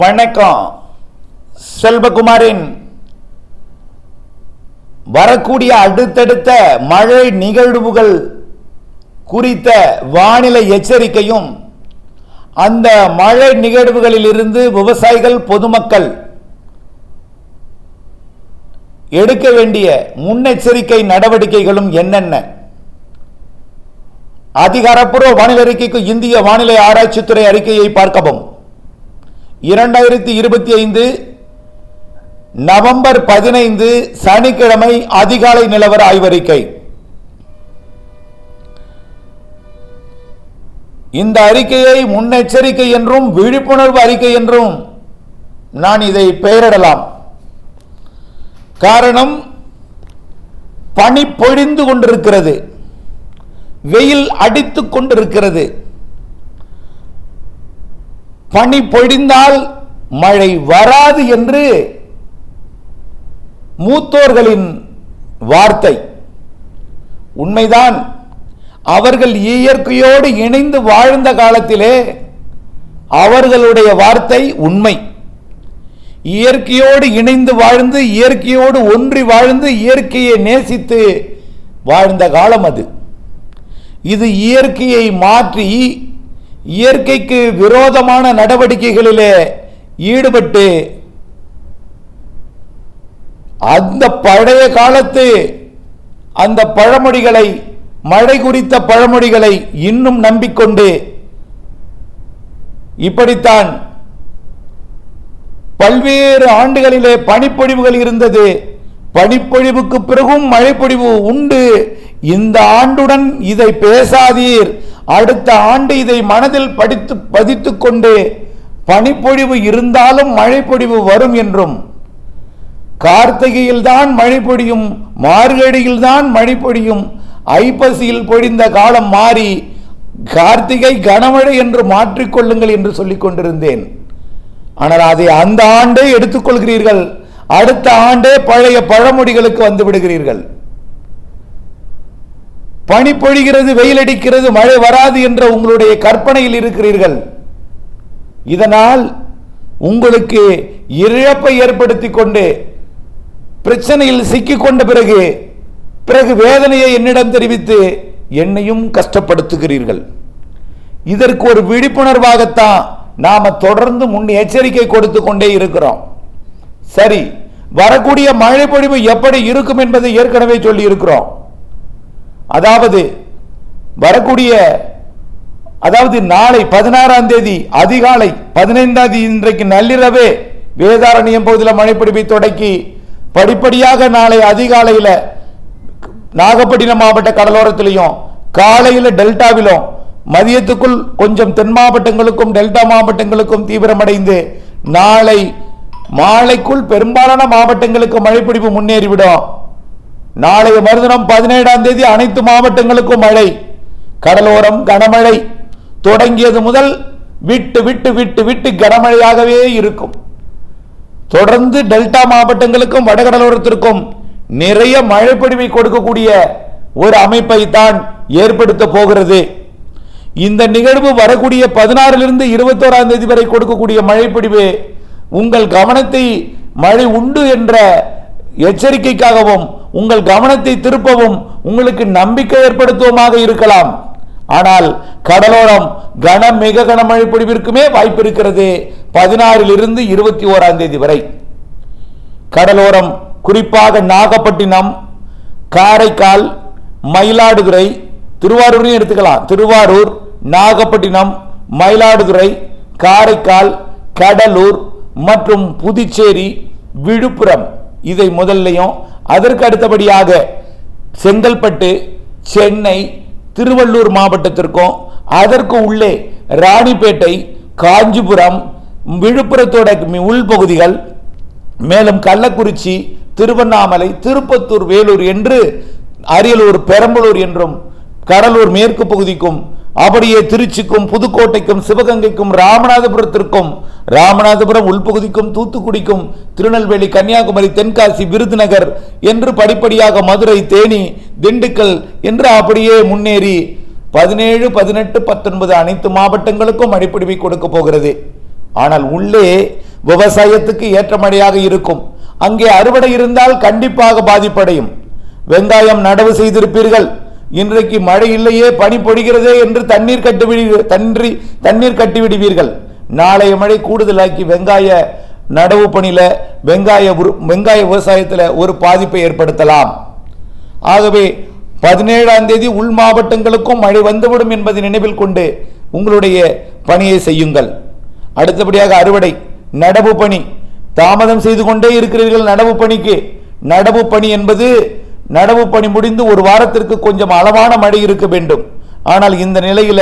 வணக்கம். செல்வகுமாரின் வரக்கூடிய அடுத்தடுத்த மழை நிகழ்வுகள் குறித்த வானிலை எச்சரிக்கையும் அந்த மழை நிகழ்வுகளிலிருந்து விவசாயிகள் பொதுமக்கள் எடுக்க வேண்டிய முன்னெச்சரிக்கை நடவடிக்கைகளும் என்னென்ன? அதிகாரப்பூர்வ வானிலை அறிக்கைக்கு இந்திய வானிலை ஆராய்ச்சித்துறை அறிக்கையை பார்க்கவும். இரண்டாயிரத்தி இருபத்தி ஐந்து நவம்பர் பதினைந்து சனிக்கிழமை அதிகாலை நிலவர ஆய்வறிக்கை. இந்த அறிக்கையை முன்னெச்சரிக்கை என்றும் விழிப்புணர்வு அறிக்கை என்றும் நான் இதை பெயரிடலாம். காரணம் பனி பொழிந்து கொண்டிருக்கிறது. வெயில் அடித்துக் கொண்டிருக்கிறது. பனி பொழிந்தால் மழை வராது என்று மூத்தோர்களின் வார்த்தை. உண்மைதான். அவர்கள் இயற்கையோடு இணைந்து வாழ்ந்த காலத்திலே அவர்களுடைய வார்த்தை உண்மை. இயற்கையோடு இணைந்து வாழ்ந்து இயற்கையோடு ஒன்றி வாழ்ந்து இயற்கையை நேசித்து வாழ்ந்த காலம் அது. இது இயற்கையை மாற்றி இயற்கைக்கு விரோதமான நடவடிக்கைகளிலே ஈடுபட்டு அந்த பழைய காலத்து அந்த பழமொழிகளை மழை குறித்த பழமொழிகளை இன்னும் நம்பிக்கொண்டு இப்படித்தான் பல்வேறு ஆண்டுகளிலே பனிப்பொழிவுகள் இருந்தது. பனிப்பொழிவுக்கு பிறகும் மழைப்பொழிவு உண்டு. இந்த ஆண்டுடன் இதை பேசாதீர். அடுத்த ஆண்டு இதை மனதில் படித்து பதித்து கொண்டே பனிப்பொழிவு இருந்தாலும் மழைப்பொழிவு வரும் என்றும் கார்த்திகையில் தான் மழை பொழியும் மார்கழியில் தான் மழை பொழியும் ஐப்பசியில் பொழிந்த காலம் மாறி கார்த்திகை கனமழை என்று மாற்றிக்கொள்ளுங்கள் என்று சொல்லிக் கொண்டிருந்தேன். ஆனால் அதை அந்த ஆண்டே எடுத்துக்கொள்கிறீர்கள். அடுத்த ஆண்டே பழைய பழமொழிகளுக்கு வந்து விடுகிறீர்கள். பனி பொழிகிறது வெயில் அடிக்கிறது மழை வராது என்ற உங்களுடைய கற்பனையில் இருக்கிறீர்கள். இதனால் உங்களுக்கு இழப்பை ஏற்படுத்தி கொண்டு பிரச்சனையில் சிக்கிக்கொண்ட பிறகு பிறகு வேதனையை என்னிடம் தெரிவித்து என்னையும் கஷ்டப்படுத்துகிறீர்கள். இதற்கு ஒரு விழிப்புணர்வாகத்தான் நாம் தொடர்ந்து முன் எச்சரிக்கை கொடுத்து கொண்டே இருக்கிறோம். சரி வரக்கூடிய மழை பொழிவு எப்படி இருக்கும் என்பதை ஏற்கனவே சொல்லி இருக்கிறோம் அதாவது வரக்கூடிய அதாவது நாளை பதினாறாம் தேதி அதிகாலை பதினைந்தாம் தேதி இன்றைக்கு நள்ளிரவே வேதாரண்யம் பகுதியில் மழைப்பிடிப்பை தொடக்கி படிப்படியாக நாளை அதிகாலையில் நாகப்பட்டினம் மாவட்ட கடலோரத்திலையும் காலையில் டெல்டாவிலும் மதியத்துக்குள் கொஞ்சம் தென் மாவட்டங்களுக்கும் டெல்டா மாவட்டங்களுக்கும் தீவிரமடைந்து நாளை மாலைக்குள் பெரும்பாலான மாவட்டங்களுக்கு மழைப்பிடிப்பு முன்னேறிவிடும். நாளைய மறுதினம் பதினேழாம் தேதி அனைத்து மாவட்டங்களுக்கும் மழை. கடலோரம் கனமழை. தொடங்கியது முதல் விட்டு விட்டு விட்டு விட்டு கனமழையாகவே இருக்கும். தொடர்ந்து டெல்டா மாவட்டங்களுக்கும் வடகடலோரத்திற்கும் நிறைய மழைப்பொழிவை கொடுக்கக்கூடிய ஒரு அமைப்பை தான் ஏற்படுத்த போகிறது. இந்த நிகழ்வு வரக்கூடிய பதினாறிலிருந்து இருபத்தோராம் தேதி வரை கொடுக்கக்கூடிய மழைப்பொழிவு உங்கள் கவனத்தை மழை உண்டு என்ற எச்சரிக்கைக்காகவும் உங்கள் கவனத்தை திருப்பவும் உங்களுக்கு நம்பிக்கை ஏற்படுத்துவமாக இருக்கலாம். ஆனால் கடலோரம் கனம் மிக கனமழை பொழிவிற்குமே வாய்ப்பு இருக்கிறது பதினாறில் இருந்து இருபத்தி ஓராம் தேதி வரை. கடலோரம் குறிப்பாக நாகப்பட்டினம் காரைக்கால் மயிலாடுதுறை திருவாரூரையும் எடுத்துக்கலாம். திருவாரூர் நாகப்பட்டினம் மயிலாடுதுறை காரைக்கால் கடலூர் மற்றும் புதுச்சேரி விழுப்புரம். இதை முதல்லையும் அதற்கு அடுத்தபடியாக செங்கல்பட்டு சென்னை திருவள்ளூர் மாவட்டத்திற்கும் அதற்கு உள்ளே ராணிப்பேட்டை காஞ்சிபுரம் விழுப்புரத்தோட உள்பகுதிகள் மேலும் கள்ளக்குறிச்சி திருவண்ணாமலை திருப்பத்தூர் வேலூர் என்று அரியலூர் பெரம்பலூர் என்றும் கடலூர் மேற்கு பகுதிக்கும் அப்படியே திருச்சிக்கும் புதுக்கோட்டைக்கும் சிவகங்கைக்கும் ராமநாதபுரத்திற்கும் ராமநாதபுரம் உள்பகுதிக்கும் தூத்துக்குடிக்கும் திருநெல்வேலி கன்னியாகுமரி தென்காசி விருதுநகர் என்று படிப்படியாக மதுரை தேனி திண்டுக்கல் என்று அப்படியே முன்னேறி பதினேழு பதினெட்டு பத்தொன்பது அனைத்து மாவட்டங்களுக்கும் அடிப்படை கொடுக்க போகிறது. ஆனால் உள்ளே விவசாயத்துக்கு ஏற்ற மழையாக இருக்கும். அங்கே அறுவடை இருந்தால் கண்டிப்பாக பாதிப்படையும். வெங்காயம் நடவு செய்திருப்பீர்கள். இன்றைக்கு மழை இல்லையே பனி பொடிகிறதே என்று தண்ணீர் கட்டுவிடி தன்றி தண்ணீர் கட்டிவிடுவீர்கள். நாளைய மழை கூடுதலாக்கி வெங்காய நடவு பணியில் வெங்காய உரு- வெங்காய விவசாயத்தில் ஒரு பாதிப்பை ஏற்படுத்தலாம். ஆகவே பதினேழாம் தேதி உள் மாவட்டங்களுக்கும் மழை வந்துவிடும் என்பதை நினைவில் கொண்டு உங்களுடைய பணியை செய்யுங்கள். அடுத்தபடியாக அறுவடை நடவு பணி. தாமதம் செய்து கொண்டே இருக்கிறீர்கள் நடவு பணிக்கு. நடவு பணி என்பது நடவு பணி முடிந்து ஒரு வாரத்திற்கு கொஞ்சம் அளவான மழை இருக்க வேண்டும். ஆனால் இந்த நிலையில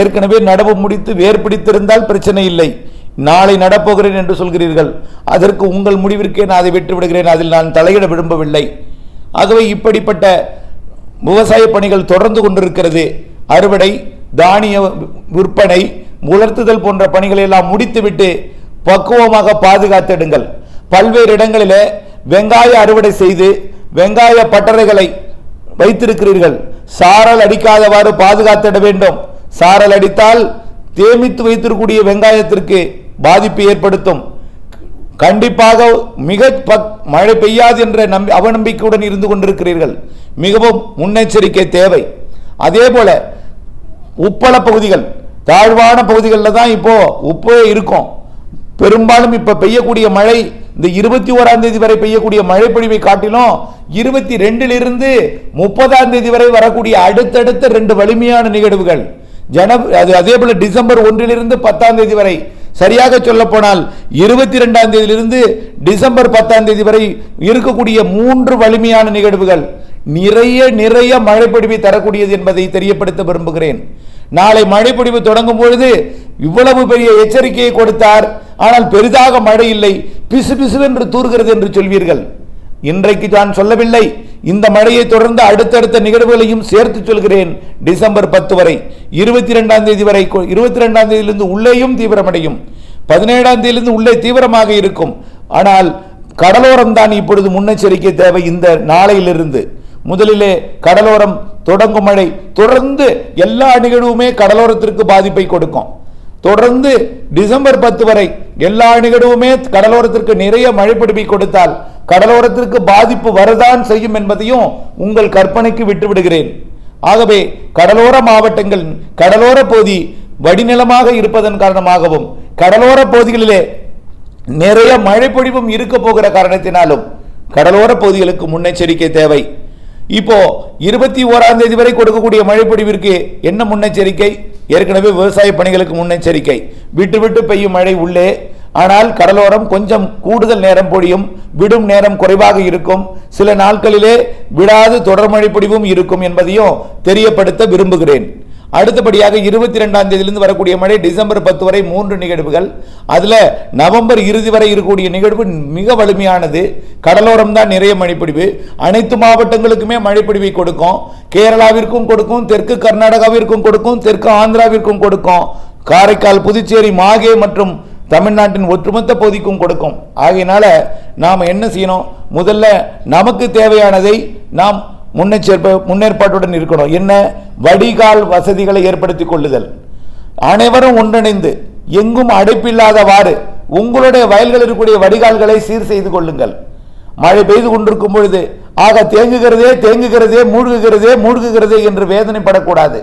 ஏற்கனவே நடவு முடித்து வேர் பிடித்திருந்தால் பிரச்சனை இல்லை. நாளை நடப்போகிறேன் என்று சொல்கிறீர்கள். அதற்கு உங்கள் முடிவிற்கே நான் அதை விட்டு விடுகிறேன். அதில் நான் தலையிட விரும்பவில்லை. ஆகவே இப்படிப்பட்ட விவசாய பணிகள் தொடர்ந்து கொண்டிருக்கிறது. அறுவடை தானிய விற்பனை உலர்த்துதல் போன்ற பணிகளை எல்லாம் முடித்துவிட்டு பக்குவமாக பாதுகாத்திடுங்கள் பல்வேறு இடங்களில் வெங்காய அறுவடை செய்து வெங்காய பட்டறைகளை வைத்திருக்கிறீர்கள். சாரல் அடிக்காதவாறு பாதுகாத்திட வேண்டும். சாரல் அடித்தால் தேமித்து வைத்திருக்கக்கூடிய வெங்காயத்திற்கு பாதிப்பு ஏற்படுத்தும். கண்டிப்பாக மிக பக்- மழை பெய்யாது என்ற நம்பி அவநம்பிக்கையுடன் இருந்து கொண்டிருக்கிறீர்கள். மிகவும் முன்னெச்சரிக்கை தேவை. அதே போல உப்பள பகுதிகள் தாழ்வான பகுதிகளில் தான் இப்போ உப்பே இருக்கும். பெரும்பாலும் இப்போ பெய்யக்கூடிய மழை இந்த இருபத்தி ஓராம் தேதி வரை பெய்யக்கூடிய மழைப்பொழிவை காட்டிலும் இருபத்தி ரெண்டிலிருந்து முப்பதாம் தேதி வரை வரக்கூடிய அடுத்தடுத்த ரெண்டு வலிமையான நிகழ்வுகள். ஜன அது அதே போல டிசம்பர் ஒன்றிலிருந்து பத்தாம் தேதி வரை சரியாக சொல்லப்போனால் இருபத்தி ரெண்டாம் தேதியிலிருந்து டிசம்பர் பத்தாம் தேதி வரை இருக்கக்கூடிய மூன்று வலிமையான நிகழ்வுகள் நிறைய நிறைய மழைப்பொழிவை தரக்கூடியது என்பதை தெரியப்படுத்த விரும்புகிறேன். நாளை மழைப்பொழிவு தொடங்கும் பொழுது இவ்வளவு பெரிய எச்சரிக்கையை கொடுத்தார். ஆனால் பெரிதாக மழை இல்லை. பிசு பிசுவென்று தூறுகிறது என்று சொல்வீர்கள். இன்றைக்கு நான் சொல்லவில்லை. இந்த மழையை தொடர்ந்து அடுத்தடுத்த நிகழ்வுகளையும் சேர்த்து சொல்கிறேன். டிசம்பர் பத்து வரை. இருபத்தி ரெண்டாம் தேதி வரை இருபத்தி ரெண்டாம் தேதியிலிருந்து உள்ளேயும் தீவிரமடையும். பதினேழாம் தேதியிலிருந்து உள்ளே தீவிரமாக இருக்கும். ஆனால் கடலோரம் தான் இப்பொழுது முன்னெச்சரிக்கை தேவை இந்த நாளையிலிருந்து. முதலிலே கடலோரம் தொடங்கும் மழை. தொடர்ந்து எல்லா நிகழ்வுமே கடலோரத்திற்கு பாதிப்பை கொடுக்கும். தொடர்ந்து டிசம்பர் பத்து வரை எல்லா நிகழ்வுமே கடலோரத்திற்கு நிறைய மழைப்பிடிப்பை கொடுத்தால் கடலோரத்திற்கு பாதிப்பு வரதான் செய்யும் என்பதையும் உங்கள் கற்பனைக்கு விட்டுவிடுகிறேன். ஆகவே கடலோர மாவட்டங்கள் கடலோர பகுதி வடிநிலமாக இருப்பதன் காரணமாகவும் கடலோர பகுதிகளிலே நிறைய மழைப்பொழிவும் இருக்க போகிற காரணத்தினாலும் கடலோர பகுதிகளுக்கு முன்னெச்சரிக்கை தேவை. இப்போ இருபத்தி ஓராம் தேதி வரை கொடுக்கக்கூடிய மழைப்பொழிவிற்கு என்ன முன்னெச்சரிக்கை? ஏற்கனவே விவசாய பணிகளுக்கு முன்னெச்சரிக்கை. விட்டு விட்டு பெய்யும் மழை உள்ளே. ஆனால் கடலோரம் கொஞ்சம் கூடுதல் நேரம் பொழியும். விடும் நேரம் குறைவாக இருக்கும். சில நாட்களிலே விடாது தொடர் மழை இருக்கும் என்பதையும் தெரியப்படுத்த விரும்புகிறேன். அடுத்தபடியாக இருபத்தி ரெண்டாம் தேதியிலிருந்து வரக்கூடிய மழை டிசம்பர் பத்து வரை மூன்று நிகழ்வுகள். அதில் நவம்பர் இறுதி வரை இருக்கக்கூடிய நிகழ்வு மிக வலிமையானது. கடலோரம் தான் நிறைய மழைப்பிடிவு. அனைத்து மாவட்டங்களுக்குமே மழைப்பிடிவை கொடுக்கும். கேரளாவிற்கும் கொடுக்கும் தெற்கு கர்நாடகாவிற்கும் கொடுக்கும் தெற்கு ஆந்திராவிற்கும் கொடுக்கும். காரைக்கால் புதுச்சேரி மாகே மற்றும் தமிழ்நாட்டின் ஒட்டுமொத்த பகுதிக்கும் கொடுக்கும். ஆகையினால நாம் என்ன செய்யணும்? முதல்ல நமக்கு தேவையானதை நாம் முன்னெச்சரிப்பு முன்னேற்பாட்டுடன் இருக்கணும். என்ன? வடிகால் வசதிகளை ஏற்படுத்தி கொள்ளுதல். அனைவரும் ஒன்றிணைந்து எங்கும் அடைப்பில்லாதவாறு உங்களுடைய வயல்களில் இருக்கக்கூடிய வடிகால்களை சீர் செய்து கொள்ளுங்கள். மழை பெய்து கொண்டிருக்கும் பொழுது ஆக தேங்குகிறதே தேங்குகிறதே மூழ்குகிறதே மூழ்குகிறதே என்று வேதனைப்படக்கூடாது.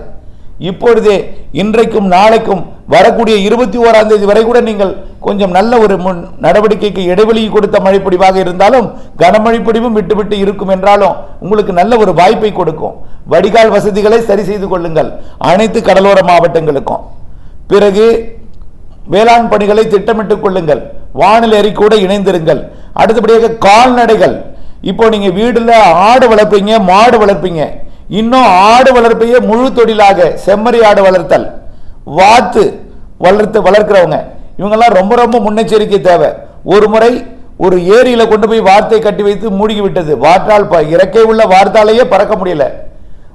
இப்பொழுதே இன்றைக்கும் நாளைக்கும் வரக்கூடிய இருபத்தி ஓராம் தேதி வரை கூட நீங்கள் கொஞ்சம் நல்ல ஒரு முன் நடவடிக்கைக்கு இடைவெளி கொடுத்த மழைப்பொடிவாக இருந்தாலும் கனமழை பொடிவும் விட்டு விட்டு இருக்கும் என்றாலும் உங்களுக்கு நல்ல ஒரு வாய்ப்பை கொடுக்கும். வடிகால் வசதிகளை சரி செய்து கொள்ளுங்கள். அனைத்து கடலோர மாவட்டங்களுக்கும். பிறகு வேளாண் பணிகளை திட்டமிட்டுக் கொள்ளுங்கள். வானிலை கூட இணைந்திருங்கள். அடுத்தபடியாக கால்நடைகள். இப்போ நீங்கள் வீடில் ஆடு வளர்ப்பீங்க மாடு வளர்ப்பீங்க. இன்னும் ஆடு வளர்ப்பையே முழு தொழிலாக செம்மறி ஆடு வளர்த்தல். வாத்து வளர்த்து வளர்க்கிறவங்க. இவங்கெல்லாம் ரொம்ப ரொம்ப முன்னெச்சரிக்கை தேவை. ஒரு முறை ஒரு ஏரியில் கொண்டு போய் வார்த்தை கட்டி வைத்து மூழ்கி விட்டது. வாற்றால் இறக்கை உள்ள வார்த்தாலேயே பறக்க முடியல.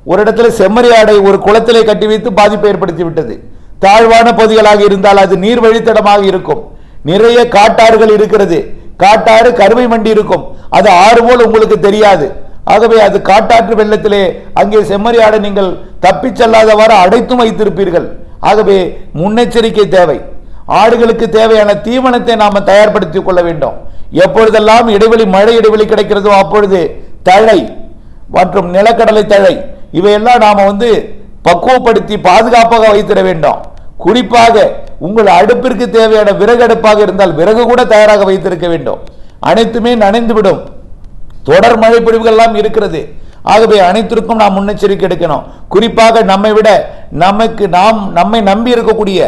ஒரு இடத்துல செம்மறி ஆடை ஒரு குளத்திலே கட்டி வைத்து பாதிப்பை ஏற்படுத்தி விட்டது. தாழ்வான பகுதிகளாக இருந்தால் அது நீர் வழித்தடமாக இருக்கும். நிறைய காட்டாறுகள் இருக்கிறது. காட்டாறு கருவை மண்டி இருக்கும். அது ஆறு போல் உங்களுக்கு தெரியாது. ஆகவே அது காட்டாற்று வெள்ளத்திலே அங்கே செம்மறி ஆடை நீங்கள் தப்பிச் செல்லாதவாறு அடைத்தும் வைத்திருப்பீர்கள். ஆகவே முன்னெச்சரிக்கை தேவை. ஆடுகளுக்கு தேவையான தீவனத்தை நாம் தயார்படுத்திக் கொள்ள வேண்டும். எப்பொழுதெல்லாம் இடைவெளி மழை இடைவெளி கிடைக்கிறதோ அப்பொழுது தழை மற்றும் நிலக்கடலை தழை இவையெல்லாம் நாம் வந்து பக்குவப்படுத்தி பாதுகாப்பாக வைத்திட வேண்டும். குறிப்பாக உங்கள் அடுப்பிற்கு தேவையான விறகு அடுப்பாக இருந்தால் விறகு கூட தயாராக வைத்திருக்க வேண்டும். அனைத்துமே நனைந்துவிடும். தொடர் மழை பொழிவுகள்லாம் இருக்கிறது. ஆகவே அனைத்திற்கும் நாம் முன்னெச்சரிக்கை எடுக்கணும். குறிப்பாக நம்மை விட நமக்கு நாம் நம்மை நம்பி இருக்கக்கூடிய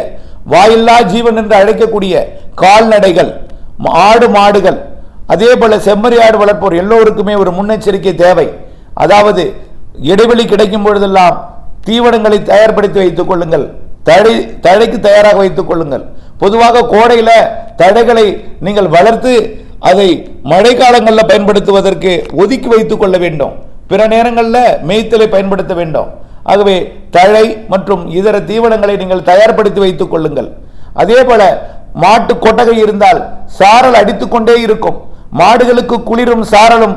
வாயில்லா ஜீவன் என்று அழைக்கக்கூடிய கால்நடைகள் ஆடு மாடுகள் அதே போல செம்மறி ஆடு வளர்ப்போர் எல்லோருக்குமே ஒரு முன்னெச்சரிக்கை தேவை. அதாவது இடைவெளி கிடைக்கும் பொழுதெல்லாம் தீவனங்களை தயார்படுத்தி வைத்துக் கொள்ளுங்கள். தழை தழைக்கு தயாராக வைத்துக் கொள்ளுங்கள். பொதுவாக கோடையில் தழைகளை நீங்கள் வளர்த்து அதை மழை காலங்களில் பயன்படுத்துவதற்கு ஒதுக்கி வைத்துக் கொள்ள வேண்டும். பிற நேரங்களில் மேய்த்தலை பயன்படுத்த வேண்டும். ஆகவே தழை மற்றும் இதர தீவனங்களை நீங்கள் தயார்படுத்தி வைத்துக் கொள்ளுங்கள். அதே போல மாட்டு கொட்டகை இருந்தால் சாரல் அடித்துக்கொண்டே இருக்கும். மாடுகளுக்கு குளிரும் சாரலும்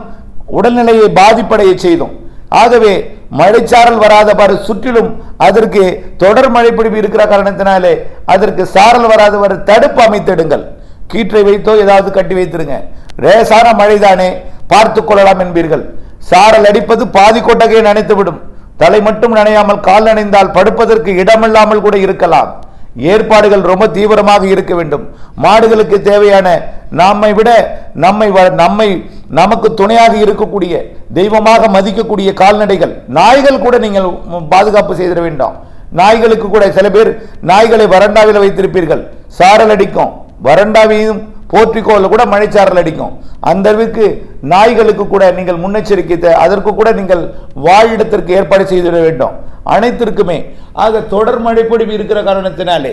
உடல்நிலையை பாதிப்படைய செய்தும். ஆகவே மழைச்சாரல் வராதவாறு சுற்றிலும் அதற்கு தொடர் மழைப்பிடிப்பு இருக்கிற காரணத்தினாலே அதற்கு சாரல் வராதவாறு தடுப்பு அமைத்திடுங்கள் கீற்றை வைத்தோ ஏதாவது கட்டி வைத்திருங்க. லேசான மழைதானே பார்த்து கொள்ளலாம் என்பீர்கள். சாரல் அடிப்பது பாதி கொட்டகையை நனைத்துவிடும். தலை மட்டும் நனையாமல் கால் நனைந்தால் படுப்பதற்கு இடமில்லாமல் கூட இருக்கலாம். ஏற்பாடுகள் ரொம்ப தீவிரமாக இருக்க வேண்டும். மாடுகளுக்கு தேவையான நம்மை விட நம்மை வ- நம்மை நமக்கு துணையாக இருக்கக்கூடிய தெய்வமாக மதிக்கக்கூடிய கால்நடைகள் நாய்கள் கூட நீங்கள் பாதுகாப்பு செய்திட வேண்டாம். நாய்களுக்கு கூட சில பேர் நாய்களை வறண்டாவில் வைத்திருப்பீர்கள். சாரல் அடிக்கும். வறண்டாவையும் போர்ட்டிகோல கூட மழைச்சாரல் அடிக்கும். அந்த அளவுக்கு நாய்களுக்கு கூட நீங்கள் முன்னெச்சரிக்கை அதற்கு கூட நீங்கள் வாழிடத்திற்கு ஏற்பாடு செய்துவிட வேண்டும். அனைத்திற்குமே. ஆக தொடர் மழைப்பொழிவு இருக்கிற காரணத்தினாலே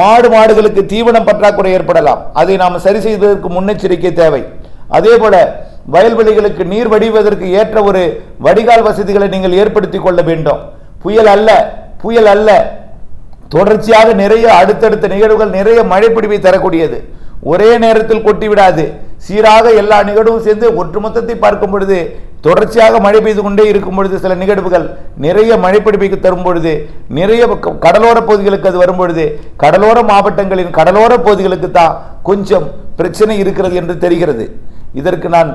மாடு மாடுகளுக்கு தீவனம் பற்றாக்குறை ஏற்படலாம். அதை நாம் சரி செய்வதற்கு முன்னெச்சரிக்கை தேவை. அதே போல வயல்வெளிகளுக்கு நீர் வடிவதற்கு ஏற்ற ஒரு வடிகால் வசதிகளை நீங்கள் ஏற்படுத்தி கொள்ள வேண்டும். புயல் அல்ல புயல் அல்ல. தொடர்ச்சியாக நிறைய அடுத்தடுத்த நிகழ்வுகள் நிறைய மழைப்பிடிவை தரக்கூடியது. ஒரே நேரத்தில் கொட்டிவிடாது. சீராக எல்லா நிகழ்வும் சேர்ந்து ஒட்டுமொத்தத்தை பார்க்கும் பொழுது தொடர்ச்சியாக மழை பெய்து கொண்டே இருக்கும் பொழுது சில நிகழ்வுகள் நிறைய மழைப்பிடிப்புக்கு தரும் பொழுது நிறைய கடலோர பகுதிகளுக்கு அது வரும் பொழுது கடலோர மாவட்டங்களின் கடலோர பகுதிகளுக்கு தான் கொஞ்சம் பிரச்சனை இருக்கிறது என்று தெரிகிறது. இதற்கு நான்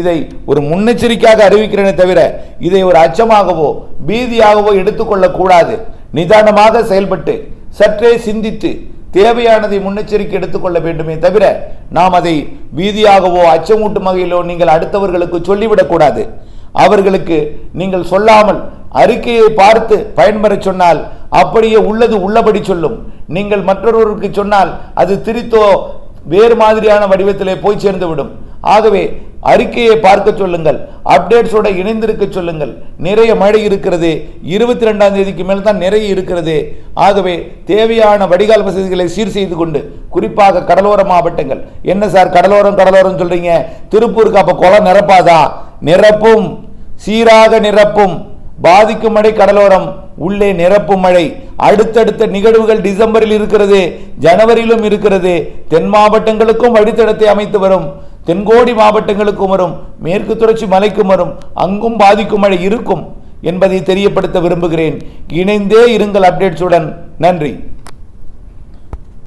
இதை ஒரு முன்னெச்சரிக்கையாக அறிவிக்கிறேனே தவிர இதை ஒரு அச்சமாகவோ பீதியாகவோ எடுத்துக்கொள்ளக்கூடாது. நிதானமாக செயல்பட்டு சற்றே சிந்தித்து தேவையானதை முன்னெச்சரிக்கை எடுத்துக்கொள்ள வேண்டுமே தவிர நாம் அதை வீதியாகவோ அச்சமூட்டும் வகையிலோ நீங்கள் அடுத்தவர்களுக்கு சொல்லிவிடக்கூடாது அவர்களுக்கு நீங்கள் சொல்லாமல் அறிக்கையை பார்த்து பயன்பெறச் சொன்னால் அப்படியே உள்ளது உள்ளபடி சொல்லும். நீங்கள் மற்றொருவருக்கு சொன்னால் அது திரித்தோ வேறு மாதிரியான வடிவத்திலே போய் சேர்ந்துவிடும். ஆகவே அறிக்கையை பார்க்க சொல்லுங்கள் அப்டேட்ஸோட இணைந்திருக்க சொல்லுங்கள். நிறைய மழை இருக்கிறது இருபத்தி ரெண்டாம் தேதிக்கு மேல் தான் நிறைய இருக்கிறது. ஆகவே தேவையான வடிகால் வசதிகளை சீர் செய்து கொண்டு குறிப்பாக கடலோர மாவட்டங்கள். என்ன சார் கடலோரம் கடலோரம் சொல்றீங்க? திருப்பூருக்கு அப்போ குளம் நிரப்பாதா? நிரப்பும் சீராக நிரப்பும். பாதிக்கும் மழை கடலோரம் உள்ளே நிரப்பும் மழை. அடுத்தடுத்த நிகழ்வுகள் டிசம்பரில் இருக்கிறது ஜனவரியிலும் இருக்கிறது. தென் மாவட்டங்களுக்கும் வழித்தடத்தை அமைத்து வரும். தென்கோடி மாவட்டங்களுக்கும் வரும் மேற்கு தொடர்ச்சி மலைக்கும் வரும் அங்கும் பாதிக்கும் மழை இருக்கும் என்பதை தெரியப்படுத்த விரும்புகிறேன். இணைந்தே இருங்கள் அப்டேட்ஸுடன். நன்றி.